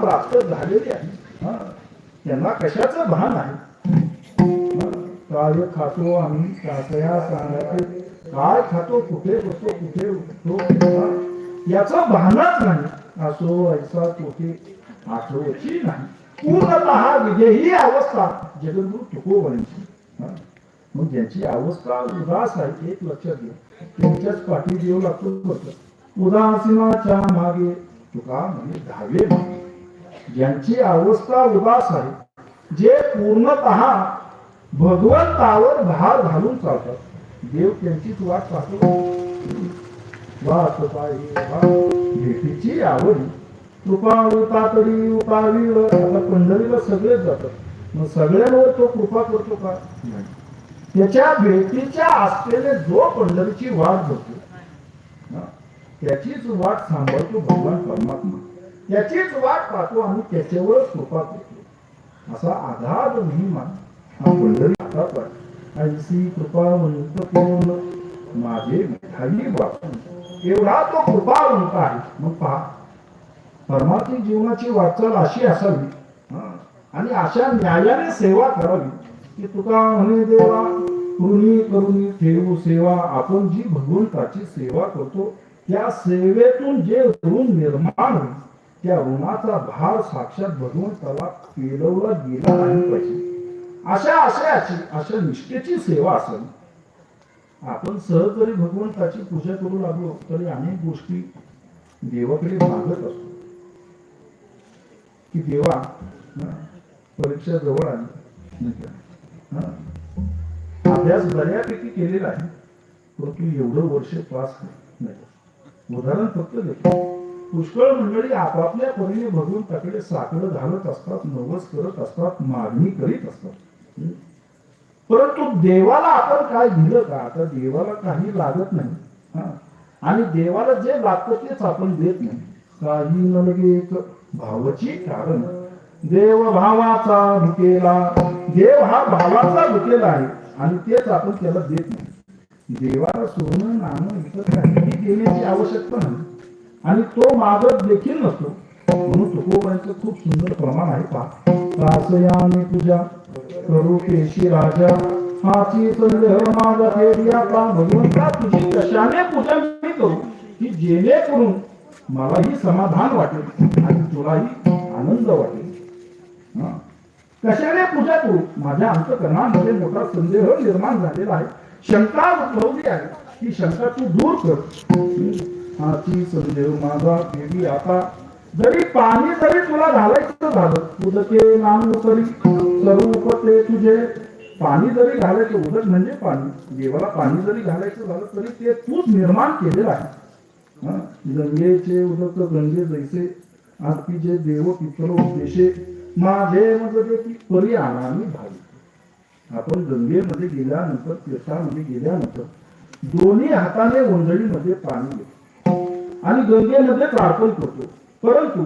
प्राप्त झालेले आहे. त्यांना कशाचं भान आहे? काय खातो आम्ही काय सांगायचे काय खातो कुठे बसतो कुठे उठतो? याचा भानच नाही. असो ऐसा तोटे आठवची नाही. पूर्णतः विजयी अवस्था जगद्गुरु तुकोबांची हा. मग ज्याची अवस्था उदास आहे एक लक्षात घ्या त्यांच्याच पाठी देऊ लागतो. उदासीनाच्या मागे तुका म्हणजे धावे मागे. ज्यांची अवस्था उदास आहे. जे पूर्णतः भगवंतावर भार घालून चालतात. देव त्यांचीच वाट पाहतो. पाहिजे भेटीची आवडी. कृपा उतातडी उपावी पंढरीला सगळेच जातात. मग सगळ्यांवर तो कृपा करतो का? नाही. त्याच्या भेटीच्या असलेले जो पंढरीची वाट बघतो. त्याचीच वाट सांभाळतो भगवान परमात्मा. त्याचीच वाट पाहतो आणि त्याच्यावर कृपा करतो. असा आधार महिमा हा पंढरी हातात ऐसी कृपा म्हणत माझे विठाई बापू एवढा तो कृपावंत आहे. मग पहा परमार्थी जीवनाची वाटचाल अशी असावी आणि अशा न्यायाने सेवा करावी की तुका म्हणे देवा कृणी करुणी ठेवू सेवा आपण जी भगवंताची सेवा करतो त्या सेवेतून जे ऋण निर्माण होईल त्या ऋणाचा भार साक्षात भगवंताला पेलवला गेला नाही पाहिजे. अशा आशयाची अशा निष्ठेची सेवा असेल. आपण सहज जरी भगवंताची पूजा करू लागलो तरी अनेक गोष्टी देवाकडे मागत असतो. की देवा परीक्षा जवळ आली. नाही अभ्यास बऱ्यापैकी केलेला आहे परंतु एवढं वर्ष पास नाही. उदाहरण फक्त देतो. पुष्कळ मंडळी आपापल्या परीने भगवंताकडे साकडं घालत असतात नवस करत असतात मागणी करीत असतात. परंतु देवाला आपण काय दिलं का? आता देवाला काही लागत नाही. हा. आणि देवाला जे लागतं तेच आपण देत नाही. काही न एक भावाची कारण. देव भावाचा भुकेला. देव हा भावाचा भुकेला आहे. आणि तेच आपण त्याला देत नाही. देवाला सोनं नाणं इतर काहीही देण्याची आवश्यकता नाही. आणि तो मागत देखील नसतो. म्हणून तुकोबांचं खूप सुंदर प्रमाण आहे पहा. रासयाने तुझ्या करू पेशी राजा हाची संदेह माझा फेरी आता भगवंता तुझी कशाने पूजा मी करू? की जेणेकरून मलाही समाधान वाटेल आणि तुलाही आनंद वाटेल? कशाने पूजा करू? माझ्या अंतकरणामध्ये मोठा संदेह निर्माण झालेला आहे. शंका उद्भवली आहे. ही शंका तू दूर कर. हाची संदेह माझा देवी आता. जरी पाणी जरी तुला घालायचं झालं उदके नाम तरी स्वरूप ते तुझे. पाणी जरी घालायचं उदक म्हणजे पाणी. देवाला पाणी जरी घालायचं झालं तरी ते तूच निर्माण केलेलं आहे. गंगेचे उदक गंगे जैसे. आरती जे देव पितरो देशे माझे म्हणजे की परी आणामी भावी आपण गंगेमध्ये गेल्यानंतर तीर्थामध्ये गेल्यानंतर दोन्ही हाताने ओंजळीमध्ये पाणी घेतो आणि गंगेमध्ये प्रार्थना करतो. परंतु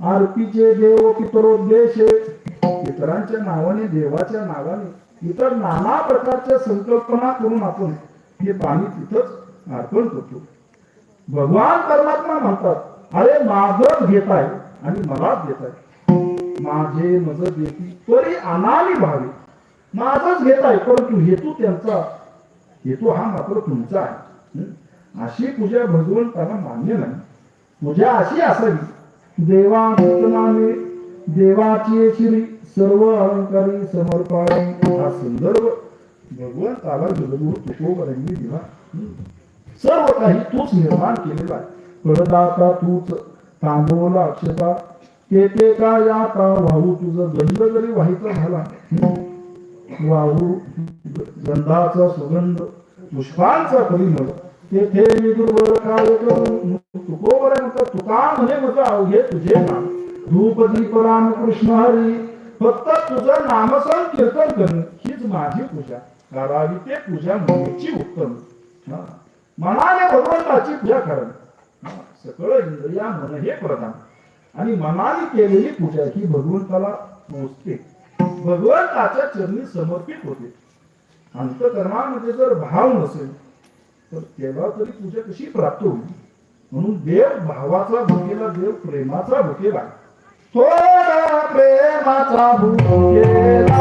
आरतीचे देव पितरोद्देश इतरांच्या नावाने देवाच्या नावाने इतर नाना प्रकारच्या संकल्पना करून आपण हे पाणी तिथंच अर्पण करतो. भगवान परमात्मा म्हणतात अरे माझ घेत आहे आणि मलाच देत आहे. माझे मज देती तरी अनामी भावे. माझच घेत आहे परंतु हेतू त्यांचा हेतू हा मात्र तुमचा आहे. अशी पूजा भगवंताला मान्य नाही. पूजा अशी असावी देवा नामे देवाची श्री सर्व अलंकारी समर्पण हा संदर्भ भगवंताला जगदूर तुकोबरांनी दिला. सर्व काही तूच निर्माण केलेला आहे. पडदाता तूच तांदूळ अक्षता ते ते का या का वाहू तुझं गंध जरी व्हायचा झाला वाहू गंधाचा सुगंध पुष्पांचा परिमळ तेथे मी दुर्बळ काय करू तुका म्हणे मग अवघे तुझे नाम धूप दीप राम कृष्ण हरी फक्त तुझं नामसन कीर्तन करणे हीच माझी पूजा. करावी ते पूजा म्हणण्याची उत्तम. मनाने भगवंताची पूजा करणं. सगळं सकळ इंद्रिया मन हे प्रधान. आणि मनाने केलेली पूजा ही भगवंताला पोचते भगवंताच्या चरणी समर्पित होते. अंतकरणामध्ये जर भाव नसेल तर तेव्हा तरी पूजा कशी प्राप्त होईल? म्हणून देव भावाचा भुकेला देव प्रेमाचा भुकेला तो थोडा प्रेमाचा भुकेला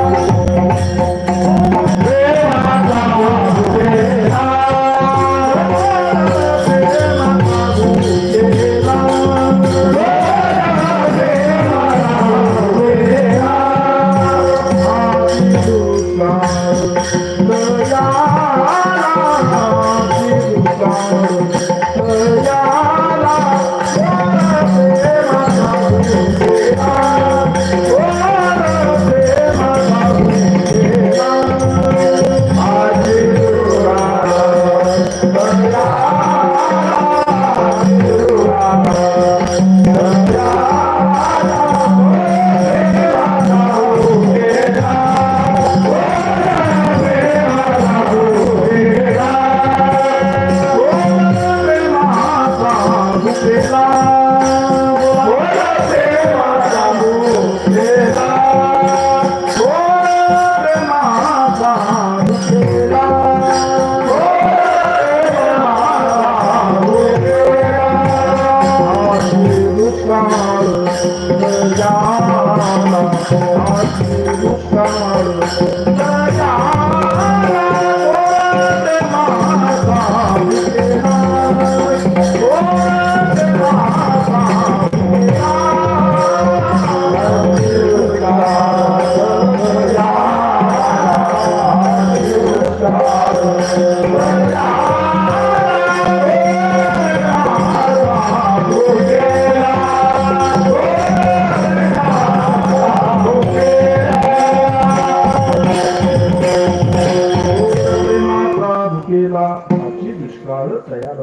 प्रेमाचा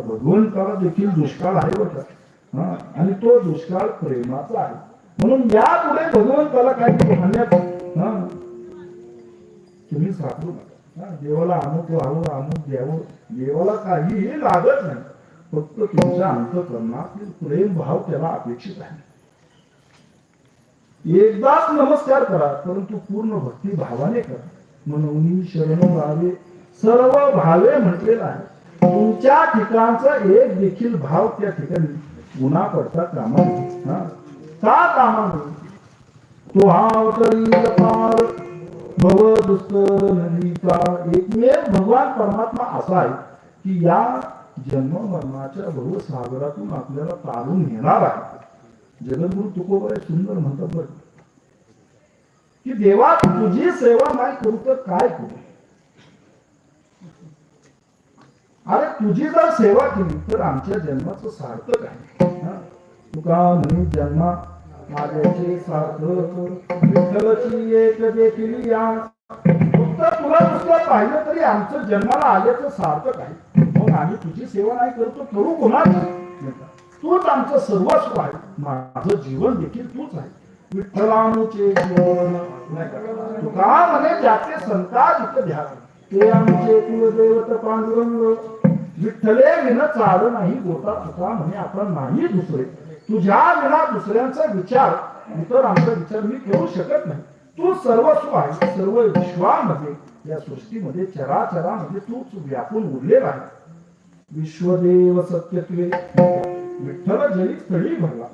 तयार भगवंताला देखील दुष्काळ आहे बरं आणि तो दुष्काळ प्रेमाचा आहे. म्हणून यापुढे भगवंताला काही पाहण्यात तुम्ही सापडू नका. देवाला अमुक व्हावं अमुक द्यावं. देवाला काहीही लागत नाही. फक्त तुमच्या अंतकरणातील प्रेम भाव त्याला अपेक्षित आहे. एकदाच नमस्कार करा परंतु पूर्ण भक्ती भावाने करा. म्हणून शरण भावे सर्व भावे म्हटलेलं आहे. तुमच्या ठिकाणचा एक देखील भाव त्या ठिकाणी गुन्हा पडता कामा का कामा तो हा तरी पार भव दुस्तर नदीचा. एकमेव भगवान परमात्मा असा आहे की या जन्म मरणाच्या भवसागरातून आपल्याला तारून नेणार आहे. जगद्गुरु तुकोबाई सुंदर म्हणतात बरं. की देवा तुझी सेवा नाही करू तर काय करू? अरे तुझी जर सेवा केली तर आमच्या जन्माचं सार्थक आहे. तुका म्हणे जन्मा माझ्याचे सार्थक विठ्ठलची एक देखील या. फक्त तुला नुसतं पाहिलं तरी आमचं जन्माला आल्याचं सार्थक आहे. मग आम्ही तुझी सेवा नाही करतो करू कोणाची? तूच आमचं सर्वस्व आहे. माझं जीवन देखील तूच आहे. विठ्ठलानुचे जीवन. तुका म्हणे ज्याचे संताप इथं ध्यान ते आमचे कुलदैवत पांडुरंग. विठ्ठले विना चाल नाही गोटा तुका म्हणे आपण नाही दुसरे. तुझ्या विना दुसऱ्यांचा विचार इतरांचा विचार मी करू शकत नाही. तू सर्वस्व आहे सर्व विश्वामध्ये या सृष्टीमध्ये चराचरामध्ये तूच व्यापून उरलेला आहे. विश्वदेव सत्यत्वे विठ्ठल जरी स्थळी भरला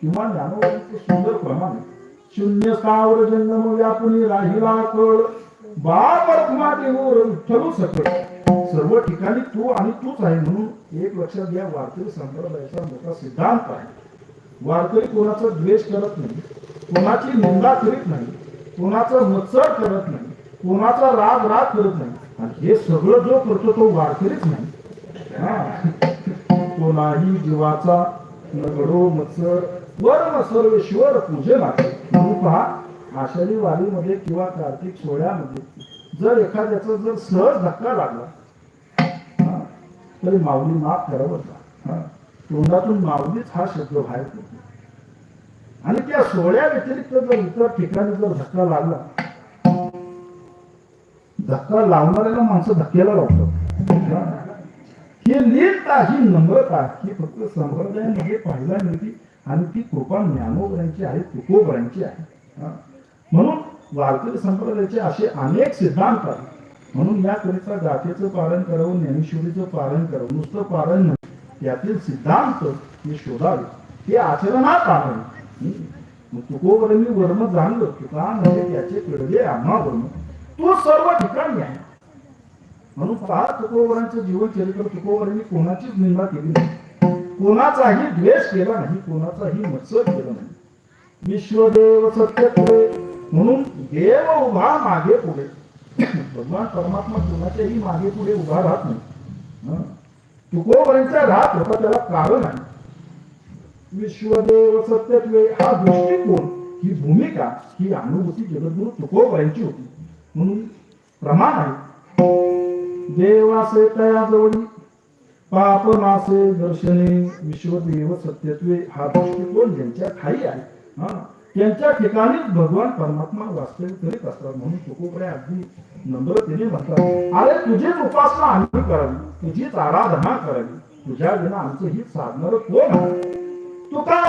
किंवा ज्ञानोबाचं सुंदर प्रमाण शून्य सावर जन्म व्यापुनी राहिला कळ. विठ्ठलू सकळ सर्व ठिकाणी तू आणि तूच आहे म्हणून एक लक्षात घ्या वारकरी संप्रदायाचा मोठा सिद्धांत आहे. वारकरी कोणाचा द्वेष करत नाही कोणाची निंदा करीत नाही कोणाचं मत्सर करत नाही कोणाचा राग राग करत नाही. आणि हे सगळं जो करतो तो वारकरीच नाही. हा. कोणाही जीवाचा नगडो मत्सर वर्ण सर्वेश्वर पूजनाचे म्हणून पहा आषाढी वारीमध्ये किंवा कार्तिक सोहळ्यामध्ये जर एखाद्याचा जर सहज धक्का लागला तरी माऊली माफ करावं का तोंडातून माऊलीच हा शब्द बाहेर पडतो. आणि त्या सोहळ्या व्यतिरिक्त जर इतर ठिकाणी जर धक्का लागला धक्का लावणाऱ्याला माणसं धक्क्याला लावतात. ही. नीट ही नम्रता ही फक्त संप्रदायामध्ये पाहायला मिळते आणि ती कृपा ज्ञानोबरांची आहे तुकोबरांची आहे. हा. म्हणून वारकरी संप्रदायाचे असे अनेक सिद्धांत आहेत. म्हणून याकरिता गाथेचं पालन करावं ज्ञानेश्वरीचं पालन करावं नुसतं पालन नाही यातील सिद्धांत हे शोधावे. ते आचरणात आणावे हम्म. मग तुकोबरांनी वर्ण जाणलं तुका म्हणजे त्याचे कळले आम्हा वर्म तो सर्व ठिकाणी आहे. म्हणून पहा तुकोवरांचं जीवन चरित्र तुकोवरांनी कोणाचीच निंदा केली नाही. कोणाचाही द्वेष केला नाही कोणाचाही मत्सर केला नाही. विश्वदेव सत्य म्हणून देव उभा मागे पुढे. भगवान परमात्मा कुणाच्याही मागे पुढे उभा राहत नाही. तुकोपर्यंत राहत होता त्याला कारण आहे. विश्वदेव सत्यत्वे हा दृष्टिकोन ही भूमिका ही अनुभूती जगद्गुरु तुकोबाईंची होती. म्हणून प्रमाण आहे. देवासे तया जवळी पापनासे दर्शने विश्वदेव सत्यत्वे हा दृष्टिकोन ज्यांच्या ठाई आहे. हा? त्यांच्या ठिकाणीच भगवान परमात्मा वास्तव्य करीत असतात म्हणून तुकोबरे अगदी नम्रतेने म्हणतात. अरे तुझीच उपासना आम्ही करावी तुझीच आराधना करावी तुझ्या विना आमचं ही साधणार कोण तुका